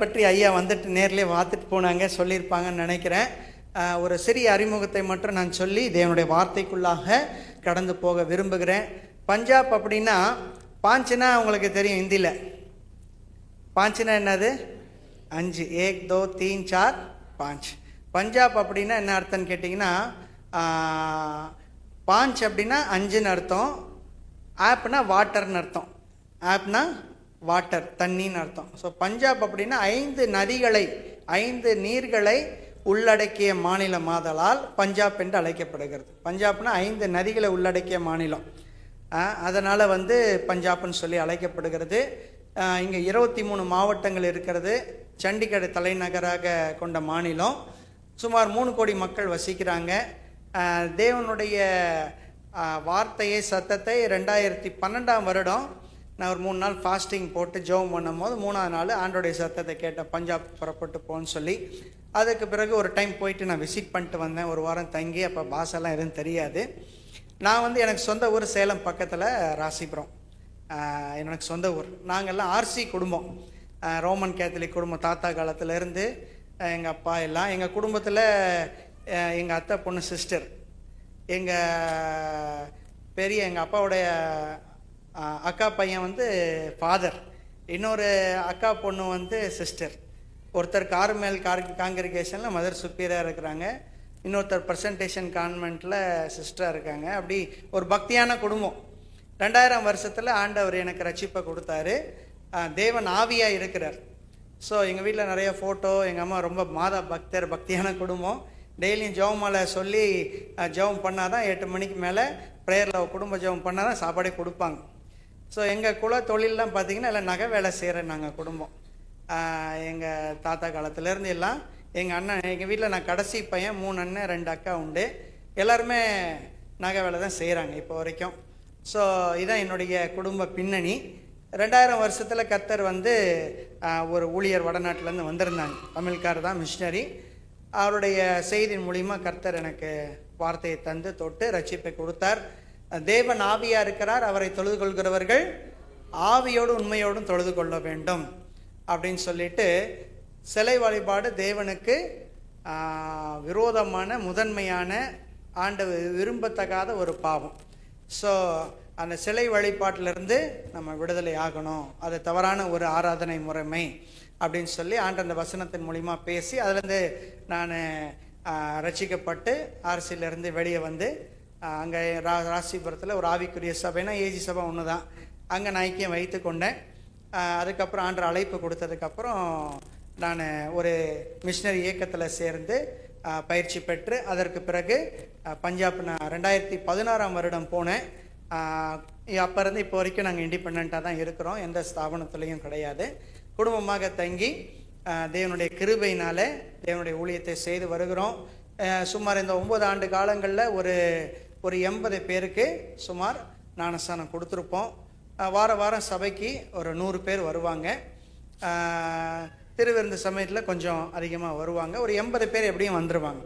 பற்றி ஐயா வந்துட்டு நேர்லேயே பார்த்துட்டு போனாங்க சொல்லியிருப்பாங்கன்னு நினைக்கிறேன். ஒரு சிறிய அறிமுகத்தை மட்டும் நான் சொல்லி தேவனுடைய வார்த்தைக்குள்ளாக கடந்து போக விரும்புகிறேன். பஞ்சாப் அப்படின்னா பாஞ்சுனா உங்களுக்கு தெரியும் ஹிந்தியில் பாஞ்சுனா என்னது? அஞ்சு ஏக் தோ தீன் சார் பாஞ்ச். பஞ்சாப் அப்படின்னா என்ன அர்த்தம்னு கேட்டிங்கன்னா பாஞ்ச் அப்படின்னா அஞ்சுன்னு அர்த்தம். ஆப்னா வாட்டர்னு அர்த்தம். ஆப்னா வாட்டர் தண்ணின்னு அர்த்தம். ஸோ பஞ்சாப் அப்படின்னா ஐந்து நதிகளை ஐந்து நீர்களை உள்ளடக்கிய மாநிலமாதலால் பஞ்சாப் என்று அழைக்கப்படுகிறது. பஞ்சாப்னா ஐந்து நதிகளை உள்ளடக்கிய மாநிலம். அதனால் வந்து பஞ்சாப்னு சொல்லி அழைக்கப்படுகிறது. இங்கே இருபத்தி மூணு மாவட்டங்கள் இருக்கிறது. சண்டிகர் தலைநகராக கொண்ட மாநிலம். சுமார் மூணு கோடி மக்கள் வசிக்கிறாங்க. தேவனுடைய வார்த்தையை சத்தத்தை ரெண்டாயிரத்தி பன்னெண்டாம் வருடம் நான் ஒரு மூணு நாள் ஃபாஸ்டிங் போட்டு ஜெபம் பண்ணும் போது மூணாவது நாள் ஆண்டோடைய சத்தத்தை கேட்டேன் பஞ்சாப் புறப்பட்டு போன்னு சொல்லி அதுக்கு பிறகு ஒரு டைம் போயிட்டு நான் விசிட் பண்ணிட்டு வந்தேன். ஒரு வாரம் தங்கி அப்போ பாஷெல்லாம் எதுவும் தெரியாது. நான் வந்து எனக்கு சொந்த ஊர் சேலம் பக்கத்தில் ராசிபுரம். எனக்கு சொந்த ஊர். நாங்கள்லாம் ஆர்சி குடும்பம். ரோமன் கேத்தலிக் குடும்பம். தாத்தா காலத்துலேருந்து எங்கள் அப்பா எல்லாம் எங்கள் குடும்பத்தில் எங்கள் அத்தை பொண்ணு சிஸ்டர் எங்கள் பெரிய எங்கள் அப்பாவுடைய அக்கா பையன் வந்து ஃபாதர் இன்னொரு அக்கா பொண்ணு வந்து சிஸ்டர் ஒருத்தர் கார்மேல் கார் காங்கிரிகேஷனில் மதர் சுப்பீராக இருக்கிறாங்க. இன்னொருத்தர் ப்ரெசன்டேஷன் கான்வெண்ட்டில் சிஸ்டராக இருக்காங்க. அப்படி ஒரு பக்தியான குடும்பம். ரெண்டாயிரம் வருஷத்தில் ஆண்டவர் எனக்கு ரட்சிப்பை கொடுத்தாரு. தேவன் ஆவியாக இருக்கிறார். ஸோ எங்கள் வீட்டில் நிறைய ஃபோட்டோ எங்கள் அம்மா ரொம்ப மாதா பக்தர் பக்தியான குடும்பம். டெய்லியும் ஜெபமாலை சொல்லி ஜெபம் பண்ணால் தான் எட்டு மணிக்கு மேலே ப்ரேயரில் குடும்ப ஜெபம் பண்ணால் தான் சாப்பாடே கொடுப்பாங்க. ஸோ எங்கள் குல தொழிலெலாம் பார்த்தீங்கன்னா எல்லாம் நகை வேலை செய்கிற நாங்கள் குடும்பம் எங்கள் தாத்தா காலத்துலேருந்து எல்லாம் எங்கள் அண்ணன் எங்கள் வீட்டில் நான் கடைசி பையன் மூணு அண்ணன் ரெண்டு அக்கா உண்டு. எல்லாருமே நகை வேலை தான் செய்கிறாங்க இப்போ வரைக்கும். ஸோ இதான் என்னுடைய குடும்ப பின்னணி. ரெண்டாயிரம் வருஷத்தில் கர்த்தர் வந்து ஒரு ஊழியர் வடநாட்டிலேருந்து வந்திருந்தாங்க. தமிழ்கார் தான் மிஷினரி அவருடைய செய்தியின் மூலிமா கர்த்தர் எனக்கு வார்த்தையை தந்து தொட்டு ரட்சிப்பை கொடுத்தார். தேவன் ஆவியாக இருக்கிறார் அவரை தொழுது கொள்கிறவர்கள் ஆவியோடு உண்மையோடும் தொழுது கொள்ள வேண்டும் அப்படின்னு சொல்லிட்டு சிலை வழிபாடு தேவனுக்கு விரோதமான முதன்மையான ஆண்டு விரும்பத்தகாத ஒரு பாவம். ஸோ அந்த சிலை வழிபாட்டிலிருந்து நம்ம விடுதலை ஆகணும். அது தவறான ஒரு ஆராதனை முறைமை அப்படின்னு சொல்லி ஆண்டு அந்த வசனத்தின் மூலிமா பேசி அதுலேருந்து நான் ரட்சிக்கப்பட்டு அரசியலேருந்து வெளியே வந்து அங்கே ரா ராசிபுரத்தில் ஒரு ஆவிக்குரிய சபைனா ஏஜி சபை ஒன்று தான் அங்கே நான் ஐக்கியம் வைத்து கொண்டேன். அதுக்கப்புறம் ஆண்டு அழைப்பு கொடுத்ததுக்கப்புறம் நான் ஒரு மிஷினரி இயக்கத்தில் சேர்ந்து பயிற்சி பெற்று அதற்கு பிறகு பஞ்சாப் நான் ரெண்டாயிரத்தி பதினாறாம் வருடம் போனேன். அப்போ இருந்து இப்போ வரைக்கும் நாங்கள் இண்டிபெண்ட்டாக தான் இருக்கிறோம். எந்த ஸ்தாபனத்துலேயும் கிடையாது. குடும்பமாக தங்கி தேவனுடைய கிருபையினால் தேவனுடைய ஊழியத்தை செய்து வருகிறோம். சுமார் இந்த ஒம்பது ஆண்டு காலங்களில் ஒரு ஒரு எண்பது பேருக்கு சுமார் ஞானஸ்தானம் கொடுத்துருப்போம். வார வாரம் சபைக்கு ஒரு நூறு பேர் வருவாங்க. திருவிருந்து சமயத்தில் கொஞ்சம் அதிகமாக வருவாங்க. ஒரு எண்பது பேர் எப்படியும் வந்துடுவாங்க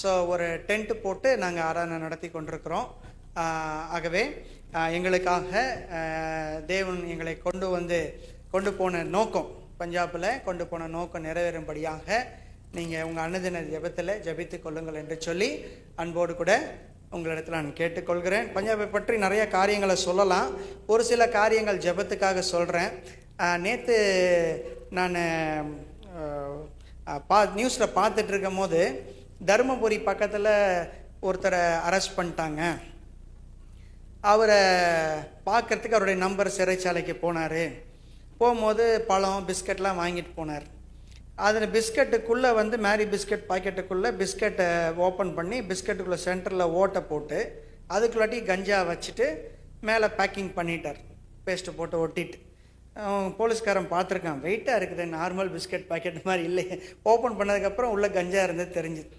ஸோ ஒரு டென்ட்டு போட்டு நாங்கள் ஆராதனை நடத்தி கொண்டிருக்கிறோம். ஆகவே எங்களுக்காக தேவன் எங்களை கொண்டு வந்து கொண்டு போன நோக்கம் பஞ்சாபில் கொண்டு போன நோக்கம் நிறைவேறும்படியாக நீங்கள் உங்கள் அன்னதின ஜெபத்தில் ஜெபித்து கொள்ளுங்கள் என்று சொல்லி அன்போடு கூட உங்களிடத்தில் நான் கேட்டுக்கொள்கிறேன். பஞ்சாபை பற்றி நிறைய காரியங்களை சொல்லலாம். ஒரு சில காரியங்கள் ஜெபத்துக்காக சொல்கிறேன் நேற்று நான் பா நியூஸில் பார்த்துட்டு இருக்கும் போது தருமபுரி பக்கத்தில் ஒருத்தரை அரெஸ்ட் பண்ணிட்டாங்க. அவரை பார்க்கறதுக்கு அவருடைய நம்பர் சிறைச்சாலைக்கு போனார். போகும்போது பழம் பிஸ்கட்லாம் வாங்கிட்டு போனார். அதில் பிஸ்கட்டுக்குள்ளே வந்து மேரி பிஸ்கட் பாக்கெட்டுக்குள்ளே பிஸ்கட்டை ஓப்பன் பண்ணி பிஸ்கட்டுக்குள்ளே சென்டரில் ஓட்டை போட்டு அதுக்குள்ளாட்டி கஞ்சா வச்சுட்டு மேலே பேக்கிங் பண்ணிட்டார். பேஸ்ட்டு போட்டு ஒட்டிட்டு. போலீஸ்காரன் பார்த்துருக்கான். வெயிட்டாக இருக்குது. நார்மல் பிஸ்கட் பாக்கெட் மாதிரி இல்லை. ஓப்பன் பண்ணதுக்கப்புறம் உள்ளே கஞ்சா இருந்தது தெரிஞ்சுது.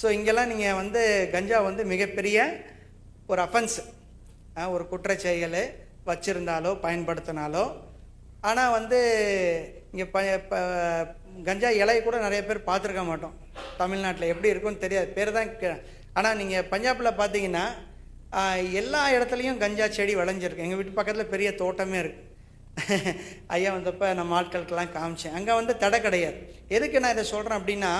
ஸோ இங்கெல்லாம் நீங்கள் வந்து கஞ்சா வந்து மிகப்பெரிய ஒரு அஃபென்ஸ் ஒரு குற்றச்செயல் வச்சுருந்தாலோ பயன்படுத்தினாலோ. ஆனால் வந்து இங்கே ப ப கஞ்சா இலையை கூட நிறைய பேர் பார்த்துருக்க மாட்டோம். தமிழ்நாட்டில் எப்படி இருக்கும்னு தெரியாது. பேர் தான் ஆனால் நீங்கள் பஞ்சாபில் பார்த்தீங்கன்னா எல்லா இடத்துலையும் கஞ்சா செடி விளைஞ்சிருக்கு. எங்கள் வீட்டு பக்கத்தில் பெரிய தோட்டமே இருக்குது ஐயா வந்தப்போ நம்ம ஆட்களுக்கெல்லாம் காமிச்சேன். அங்கே வந்து தடை கிடையாது. எதுக்கு நான் இதை சொல்கிறேன் அப்படின்னா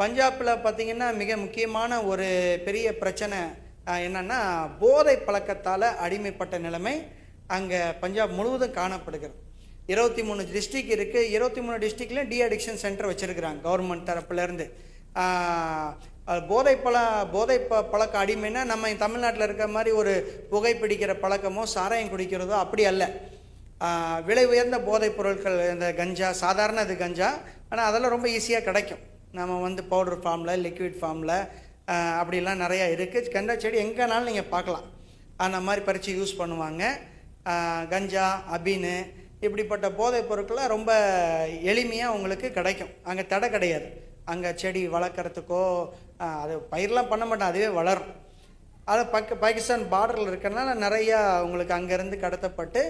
பஞ்சாபில் பார்த்தீங்கன்னா மிக முக்கியமான ஒரு பெரிய பிரச்சனை என்னென்னா போதை பழக்கத்தால் அடிமைப்பட்ட நிலைமை அங்கே பஞ்சாப் முழுவதும் காணப்படுகிறது. இருபத்தி மூணு டிஸ்ட்ரிக் இருக்குது இருபத்தி மூணு டிஸ்ட்ரிக்டில் டி அடிக்ஷன் சென்டர் வச்சுருக்கிறாங்க கவர்மெண்ட் தரப்புலேருந்து. போதை பழ போதை ப பழக்க அடிமைன்னா நம்ம தமிழ்நாட்டில் இருக்க மாதிரி ஒரு புகைப்பிடிக்கிற பழக்கமோ சாராயம் குடிக்கிறதோ அப்படி அல்ல. விலை உயர்ந்த போதைப் பொருட்கள் இந்த கஞ்சா சாதாரண இது கஞ்சா ஆனால் அதெல்லாம் ரொம்ப ஈஸியாக கிடைக்கும். நம்ம வந்து பவுடர் ஃபார்மில் லிக்விட் ஃபார்மில் அப்படிலாம் நிறையா இருக்குது கஞ்சா செடி எங்கேனாலும் நீங்கள் பார்க்கலாம். அந்த மாதிரி பறித்து யூஸ் பண்ணுவாங்க. கஞ்சா அபீனு இப்படிப்பட்ட போதைப் பொருட்களை ரொம்ப எளிமையாக உங்களுக்கு கிடைக்கும். அங்கே தடை கிடையாது. அங்கே செடி வளர்க்குறதுக்கோ அது பயிரெலாம் பண்ண மாட்டோம் அதுவே வளரும். அது பக்க பாகிஸ்தான் பார்டரில் இருக்கிறனால நிறையா உங்களுக்கு அங்கேருந்து கடத்தப்பட்டு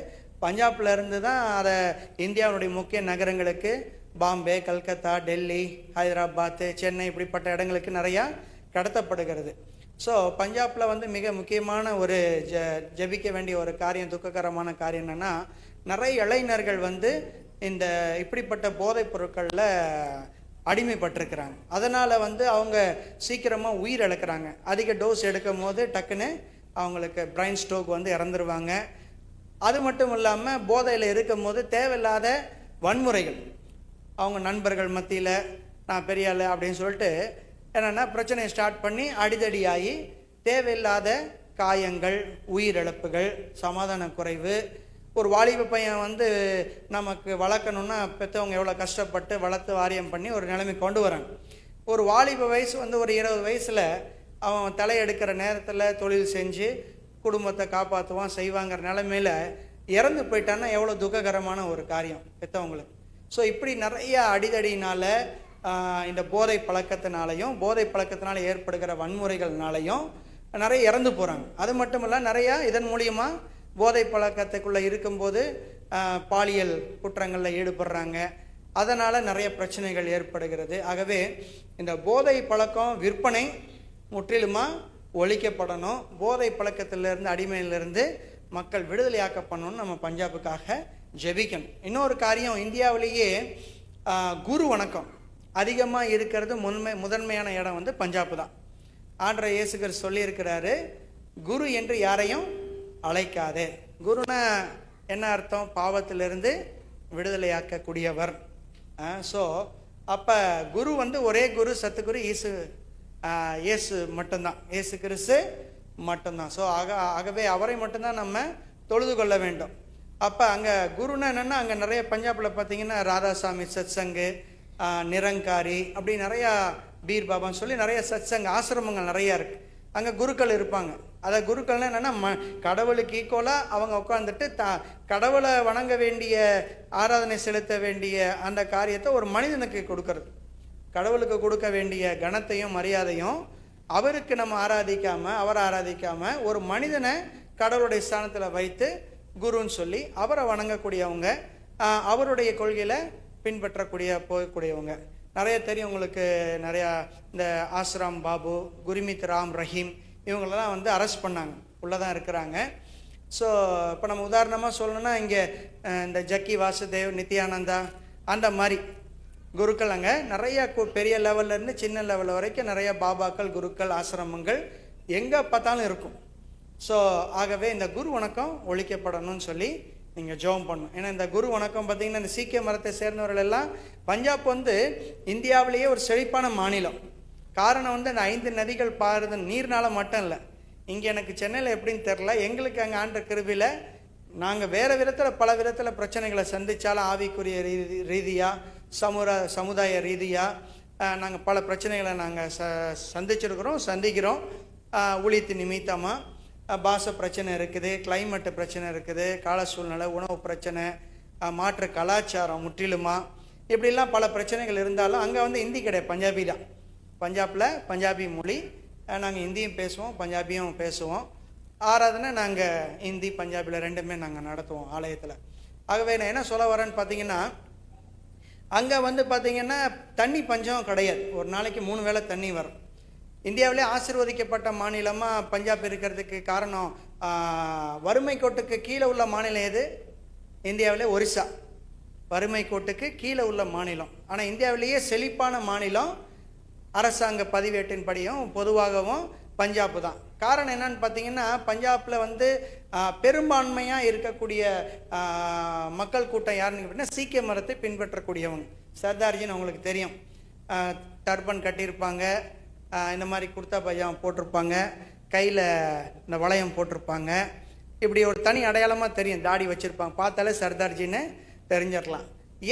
பஞ்சாப்ல இருந்து தான் அதை இந்தியாவுடைய முக்கிய நகரங்களுக்கு பாம்பே கல்கத்தா டெல்லி ஹைதராபாத் சென்னை இப்படிப்பட்ட இடங்களுக்கு நிறையா கடத்தப்படுகிறது. ஸோ பஞ்சாப்பில் வந்து மிக முக்கியமான ஒரு ஜ ஜபிக்க வேண்டிய ஒரு காரியம் துக்ககரமான காரியம் என்னென்னா நிறைய இளைஞர்கள் வந்து இந்த இப்படிப்பட்ட போதைப் பொருட்களில் அடிமைப்பட்டிருக்கிறாங்க. அதனால் வந்து அவங்க சீக்கிரமாக உயிர் இழக்கிறாங்க. அதிக டோஸ் எடுக்கும் போது டக்குன்னு அவங்களுக்கு பிரைன் ஸ்ட்ரோக் வந்து இறந்துருவாங்க. அது மட்டும் இல்லாமல் போதையில் இருக்கும் போது தேவையில்லாத வன்முறைகள். அவங்க நண்பர்கள் மத்தியில் நான் பெரிய ஆள் அப்படின்னு சொல்லிட்டு என்னென்னா பிரச்சனையை ஸ்டார்ட் பண்ணி அடிதடியாகி தேவையில்லாத காயங்கள் உயிரிழப்புகள் சமாதான குறைவு ஒரு வாலிப பையன் வந்து நமக்கு வளர்க்கணுன்னா பெற்றவங்க எவ்வளோ கஷ்டப்பட்டு வளர்த்து வாரியம் பண்ணி ஒரு நிலைமை கொண்டு வராங்க. ஒரு வாலிப வயசு வந்து ஒரு இருபது வயசில் அவன் தலையெடுக்கிற நேரத்தில் தொழில் செஞ்சு குடும்பத்தை காப்பாற்றுவான் செய்வாங்கிற நிலமையில் இறந்து போயிட்டான்னா எவ்வளோ துக்ககரமான ஒரு காரியம் பெற்றவங்களுக்கு ஸோ இப்படி நிறைய அடிதடினால் இந்த போதை பழக்கத்தினாலையும் போதை பழக்கத்தினால ஏற்படுகிற வன்முறைகள்னாலையும் நிறைய இறந்து போகிறாங்க அது மட்டும் இல்லை நிறையா இதன் மூலியமாக போதை பழக்கத்துக்குள்ளே இருக்கும்போது பாலியல் குற்றங்களில் ஈடுபடுறாங்க. அதனால் நிறைய பிரச்சனைகள் ஏற்படுகிறது. ஆகவே இந்த போதை பழக்கம் விற்பனை முற்றிலுமாக ஒழிக்கப்படணும். போதை பழக்கத்திலிருந்து அடிமையிலிருந்து மக்கள் விடுதலையாக்கப்படணும்னு நம்ம பஞ்சாபுக்காக ஜெபிக்கணும். இன்னொரு காரியம் இந்தியாவிலேயே குரு வணக்கம். அதிகமாக இருக்கிறது முன்மை முதன்மையான இடம் வந்து பஞ்சாப் தான். ஆண்டரை இயேசுகர் சொல்லியிருக்கிறாரு குரு என்று யாரையும் அழைக்காதே. குருனா என்ன அர்த்தம்? பாவத்திலிருந்து விடுதலையாக்கக்கூடியவர். ஸோ அப்போ குரு வந்து ஒரே குரு சத்துக்குரு இயேசு இயேசு மட்டும்தான். இயேசு கிறிஸ்து மட்டும்தான். ஸோ ஆக ஆகவே அவரை மட்டும்தான் நம்ம தொழுது கொள்ள வேண்டும். அப்போ அங்கே குருன்னா என்னென்னா அங்கே நிறைய பஞ்சாபில் பார்த்தீங்கன்னா ராதாசாமி சத்சங்கு சங்கு நிரங்காரி அப்படி நிறையா பீர் பாபான்னு சொல்லி நிறைய சத் சத்சங்க ஆசிரமங்கள் நிறையா இருக்குது அங்கே குருக்கள் இருப்பாங்க. அதை குருக்கள்னா என்னென்னா ம கடவுளுக்கு ஈக்குவலாக அவங்க உட்காந்துட்டு த கடவுளை வணங்க வேண்டிய ஆராதனை செலுத்த வேண்டிய அந்த காரியத்தை ஒரு மனிதனுக்கு கொடுக்கறது. கடவுளுக்கு கொடுக்க வேண்டிய கணத்தையும் மரியாதையும் அவருக்கு நம்ம ஆராதிக்காமல் அவரை ஆராதிக்காமல் ஒரு மனிதனை கடவுளுடைய ஸ்தானத்தில் வைத்து குருன்னு சொல்லி அவரை வணங்கக்கூடியவங்க அவருடைய கொள்கையில் பின்பற்றக்கூடிய போகக்கூடியவங்க. நிறைய தெரியும் உங்களுக்கு நிறையா இந்த ஆஸ்ராம் பாபு குருமித் ராம் ரஹீம் இவங்களெல்லாம் வந்து அரெஸ்ட் பண்ணாங்க. உள்ளே தான் இருக்கிறாங்க. ஸோ இப்போ நம்ம உதாரணமாக சொல்லணும்னா இங்கே இந்த ஜக்கி வாசுதேவ் நித்யானந்தா அந்த மாதிரி குருக்கள் அங்கே நிறையா கு- பெரிய லெவல்ல இருந்து சின்ன லெவல் வரைக்கும் நிறைய பாபாக்கள் குருக்கள் ஆசிரமங்கள் எங்கே பார்த்தாலும் இருக்கும். ஸோ ஆகவே இந்த குரு வணக்கம் ஒழிக்கப்படணும்னு சொல்லி நீங்கள் ஜெபம் பண்ணணும். ஏன்னா இந்த குரு வணக்கம் பார்த்தீங்கன்னா இந்த சீக்கிய மரத்தை சேர்ந்தவர்கள் எல்லாம் பஞ்சாப் வந்து இந்தியாவிலேயே ஒரு செழிப்பான மாநிலம். காரணம் வந்து அந்த ஐந்து நதிகள் பாருது நீர்னால மட்டும் இல்லை இங்கே எனக்கு சென்னையில் எப்படின்னு தெரில எங்களுக்கு அங்கே ஆண்ட கிருபியில் நாங்கள் வேறு விதத்தில் பல விதத்தில் பிரச்சனைகளை சந்தித்தாலும் ஆவிக்குரிய ரீதி ரீதியாக சமுரா சமுதாய ரீதியாக நாங்கள் பல பிரச்சனைகளை நாங்கள் ச சந்திச்சிருக்கிறோம் சந்திக்கிறோம். ஊழியத்து நிமித்தமாக பாச பிரச்சனை இருக்குது கிளைமேட்டு பிரச்சனை இருக்குது கால சூழ்நிலை உணவு பிரச்சனை மாற்று கலாச்சாரம் முற்றிலுமா? இப்படிலாம் பல பிரச்சனைகள் இருந்தாலும் அங்கே வந்து இந்தி கிடையாது பஞ்சாபி தான் பஞ்சாபில் பஞ்சாபி மொழி. நாங்கள் ஹிந்தியும் பேசுவோம் பஞ்சாபியும் பேசுவோம். ஆராதனை நாங்கள் ஹிந்தி பஞ்சாபியில் ரெண்டுமே நாங்கள் நடத்துவோம் ஆலயத்தில். ஆகவே நான் என்ன சொல்ல வரேன்னு பார்த்தீங்கன்னா அங்கே வந்து பார்த்தீங்கன்னா தண்ணி பஞ்சம் கிடையாது. ஒரு நாளைக்கு மூணு வேளை தண்ணி வரும். இந்தியாவிலே ஆசிர்வதிக்கப்பட்ட மாநிலமாக பஞ்சாப் இருக்கிறதுக்கு காரணம் வறுமை கோட்டுக்கு கீழே உள்ள மாநிலம் எது? இந்தியாவிலே ஒரிசா. வறுமை கோட்டுக்கு கீழே உள்ள மாநிலம். ஆனால் இந்தியாவிலேயே செழிப்பான மாநிலம் அரசாங்க பதிவேட்டின்படியும் பொதுவாகவும் பஞ்சாப் தான். காரணம் என்னன்னு பார்த்தீங்கன்னா பஞ்சாபில் வந்து பெரும்பான்மையாக இருக்கக்கூடிய மக்கள் கூட்டம் யாருன்னு கேட்டிங்கன்னா சீக்கிய மரத்தை பின்பற்றக்கூடியவங்க. சர்தார்ஜின்னு அவங்களுக்கு தெரியும். டர்பன் கட்டியிருப்பாங்க. இந்த மாதிரி குர்தா பஜாம் போட்டிருப்பாங்க. கையில் இந்த வளையம் போட்டிருப்பாங்க. இப்படி ஒரு தனி அடையாளமாக தெரியும். தாடி வச்சுருப்பாங்க. பார்த்தாலே சர்தார்ஜின்னு தெரிஞ்சிடலாம்.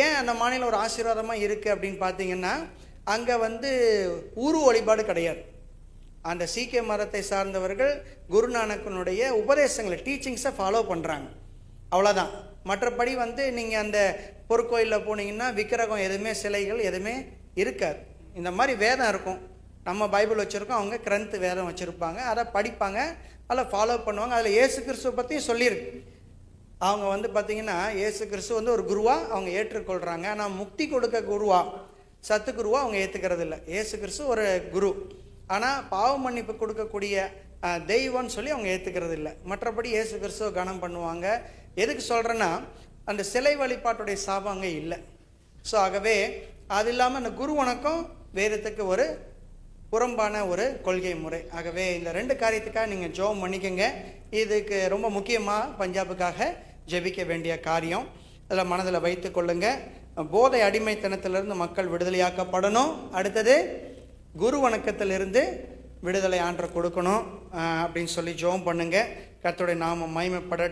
ஏன் அந்த மாநிலம் ஒரு ஆசீர்வாதமாக இருக்குது அப்படின்னு பார்த்தீங்கன்னா அங்கே வந்து ஊரு வழிபாடு கிடையாது. அந்த சீக்கிய மதத்தை சார்ந்தவர்கள் குருநானக்கனுடைய உபதேசங்களை டீச்சிங்ஸை ஃபாலோ பண்ணுறாங்க அவ்வளோதான் மற்றபடி வந்து நீங்கள் அந்த பொற்கோயிலில் போனீங்கன்னா விக்கிரகம் எதுவுமே சிலைகள் எதுவுமே இருக்காது. இந்த மாதிரி வேதம் இருக்கும். நம்ம பைபிள் வச்சுருக்கோம். அவங்க கிரந்த் வேதம் வச்சுருப்பாங்க. அதை படிப்பாங்க. அதில் ஃபாலோ பண்ணுவாங்க. அதில் ஏசு கிறிஸ்துவ பற்றியும் சொல்லியிருக்கு. அவங்க வந்து பார்த்திங்கன்னா ஏசு கிறிஸ்து வந்து ஒரு குருவாக அவங்க ஏற்றுக்கொள்கிறாங்க ஆனால் முக்தி கொடுக்க குருவாக சத்து அவங்க ஏற்றுக்கிறது இல்லை ஏசு கிறிஸ்து ஒரு குரு. ஆனால் பாவ மன்னிப்பு கொடுக்கக்கூடிய தெய்வம்னு சொல்லி அவங்க ஏற்றுக்கிறது இல்லை மற்றபடி ஏசு கிறிஸ்துவ கனம் பண்ணுவாங்க. எதுக்கு சொல்கிறேன்னா அந்த சிலை வழிபாட்டுடைய சாபம் அங்கே இல்லை. ஸோ ஆகவே அது இல்லாமல் அந்த குரு வணக்கம் வேதத்துக்கு ஒரு புறம்பான ஒரு கொள்கை முறை. ஆகவே இந்த ரெண்டு காரியத்துக்காக நீங்கள் ஜோம் பண்ணிக்கோங்க. இதுக்கு ரொம்ப முக்கியமாக பஞ்சாபுக்காக ஜெபிக்க வேண்டிய காரியம். அதில் மனதில் வைத்து கொள்ளுங்கள் போதை அடிமைத்தனத்திலிருந்து மக்கள் விடுதலையாக்கப்படணும். அடுத்தது குரு வணக்கத்திலிருந்து விடுதலை ஆண்டை கொடுக்கணும் அப்படின்னு சொல்லி ஜோம் பண்ணுங்கள் கர்த்தருடைய நாம மகிமைப்படட்டும்